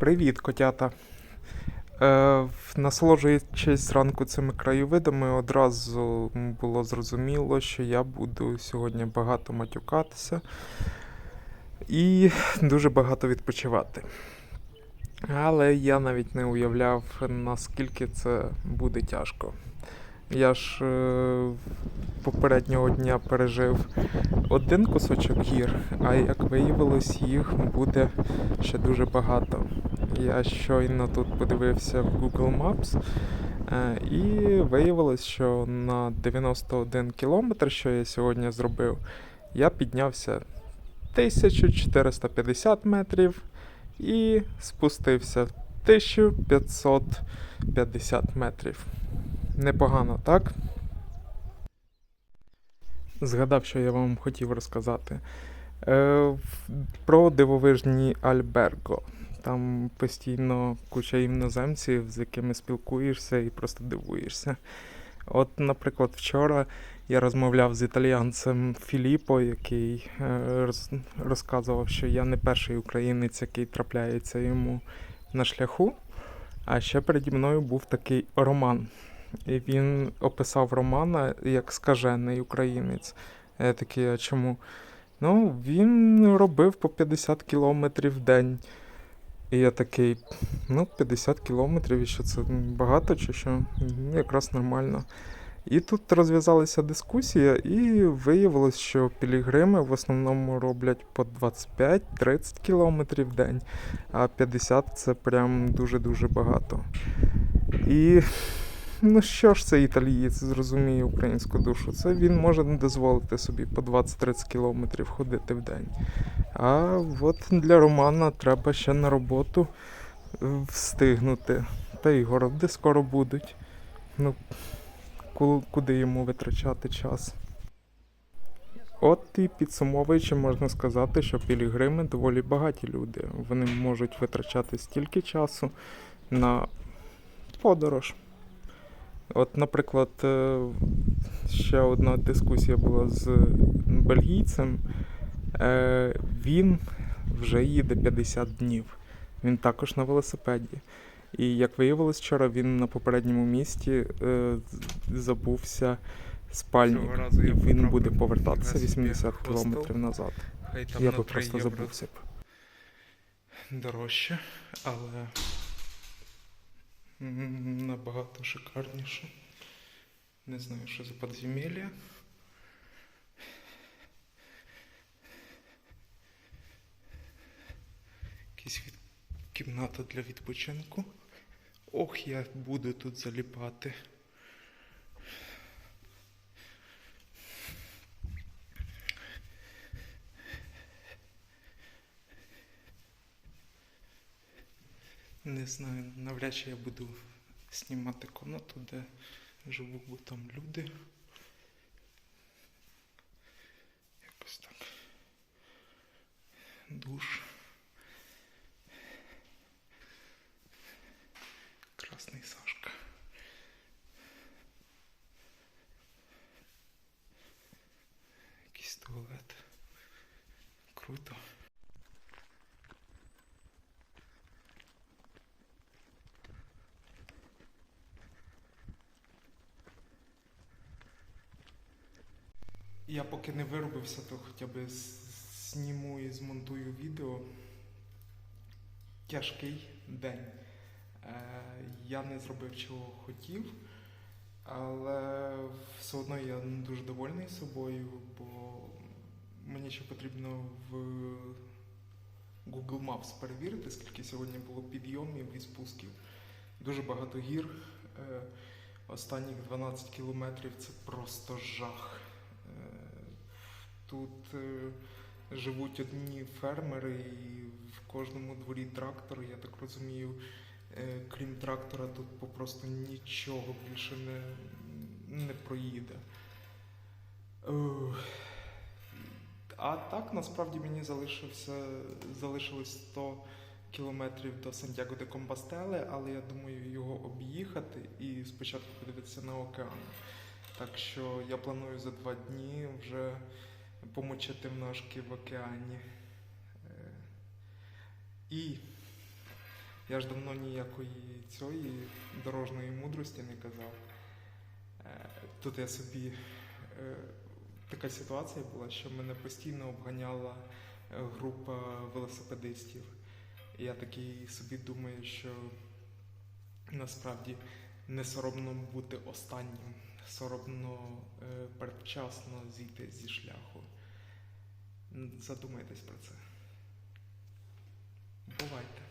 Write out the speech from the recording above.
Привіт, котята. Е, насолоджуючись зранку цими краєвидами, одразу було зрозуміло, що я буду сьогодні багато матюкатися і дуже багато відпочивати. Але я навіть не уявляв, наскільки це буде тяжко. Я ж е, попереднього дня пережив один кусочок гір, а як виявилось, їх буде ще дуже багато. Я щойно тут подивився в Google Maps, е, і виявилось, що на 91 кілометр, що я сьогодні зробив, я піднявся 1450 метрів і спустився 1550 метрів. Непогано, так? Згадав, що я вам хотів розказати. Е, про дивовижні Альберго. Там постійно куча іноземців, з якими спілкуєшся і просто дивуєшся. От, наприклад, вчора я розмовляв з італіянцем Філіппо, який е, роз- розказував, що я не перший українець, який трапляється йому на шляху. А ще переді мною був такий Роман. І він описав Романа як скажений українець. Я такий, а чому? Ну, він робив по 50 кілометрів в день. І я такий, ну, 50 кілометрів, і що це багато чи що? Ну, Якраз нормально. І тут розв'язалася дискусія, і виявилось, що пілігрими в основному роблять по 25-30 кілометрів в день, а 50 це прям дуже-дуже багато. І ну що ж цей італієць зрозуміє українську душу? Це він може не дозволити собі по 20-30 кілометрів ходити в день. А от для Романа треба ще на роботу е, встигнути. Та й городи скоро будуть. Ну, куди йому витрачати час? От і підсумовуючи, можна сказати, що пілігрими доволі багаті люди. Вони можуть витрачати стільки часу на подорож. От, наприклад, е, ще одна дискусія була з бельгійцем. Е, Він вже їде 50 днів. Він також на велосипеді. І як виявилось вчора, він на попередньому місті е, забувся спальник. І він буде повертатися 80 кілометрів назад. Я би просто забувся б. Дорожче, але набагато шикарніше. Не знаю, що за подземелля. Якась від... кімната для відпочинку. Ох, я буду тут заліпати. Не знаю, навряд чи я буду знімати комнату, де живуть, бо там люди. Якось так. Душ. Красний Сашка. Якийсь туалет. Круто. Я поки не виробився, то хоча б зніму і змонтую відео. Тяжкий день. Е, я не зробив чого хотів, але все одно я дуже довольний собою, бо мені ще потрібно в Google Maps перевірити, скільки сьогодні було підйомів і спусків. Дуже багато гір. Е, Останніх 12 кілометрів це просто жах. Тут е, живуть одні фермери, і в кожному дворі трактор. Я так розумію, е, крім трактора, тут попросту нічого більше не, не проїде. Е, А так насправді мені залишився, залишилось 100 кілометрів до Сантьяго де Компостеле, але я думаю його об'їхати і спочатку подивитися на океан. Так що я планую за два дні вже помочити ножки в океані. Е, І Я ж давно ніякої цієї дорожньої мудрості не казав. Е, Тут я собі е, така ситуація була, що мене постійно обганяла група велосипедистів. І я такий собі думаю, що насправді не соромно бути останнім, соромно е, передчасно зійти зі шляху. Задумайтесь про це. Бувайте.